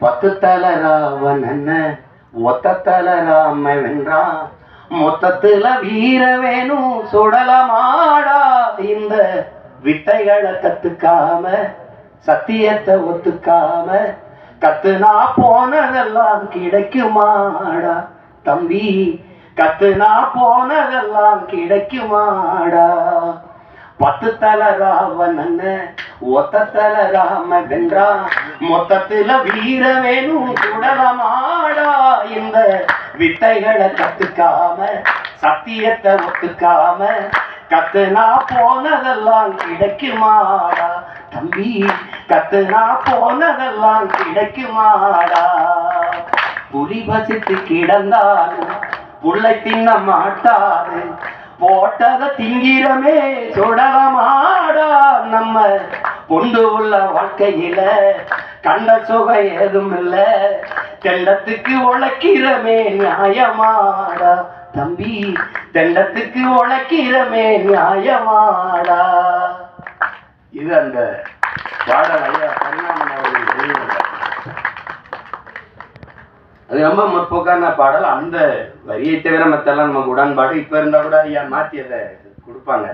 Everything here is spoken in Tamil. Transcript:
பத்து தல ராவணன் ஒத்த தல ராம வென்றா மொத்தத்துல வீர வேணும் சுடலமாடா இந்த வித்தைகளை கத்துக்காம சத்தியத்தை ஒத்துக்காம கத்துனா போனதெல்லாம் கிடைக்குமாடா தம்பி? கத்துனா போனதெல்லாம் கிடைக்குமாடா? பத்து தல ராவணன் ஒத்த ராம வென்றா மொத்தத்துல வீர வேணும் குடலமாடா இந்த வித்தைகளை கத்துக்காம சத்தியத்தை ஒத்துக்காம கத்துனா போனதெல்லாம் கிடைக்குமாடா. தம்பி கத்துனா போனதெல்லாம் கிடைக்குமாடா. புலி வசித்து கிடந்தாலும் புள்ளை தின்ன மாட்டாது. போட்டத திங்கிறமே சுடலமாடா. நம்ம கொண்டு உள்ள வாழ்க்கையில கண்ட சுகம் ஏதும் இல்ல. தெண்டத்துக்கு உழைக்கிறமே நியாயமாடா. தம்பி தெண்டத்துக்கு உழைக்கிறமே நியாயமாடா. இது அந்த பாடல் ஐயா பரிணாமன் அவர்கள் அது ரொம்ப முற்போக்கான பாடல். அந்த வரியை தவிர மத்தெல்லாம் நமக்கு உடன்பாடு இப்ப இருந்தா கூட ஐயா மாத்தி அதை கொடுப்பாங்க.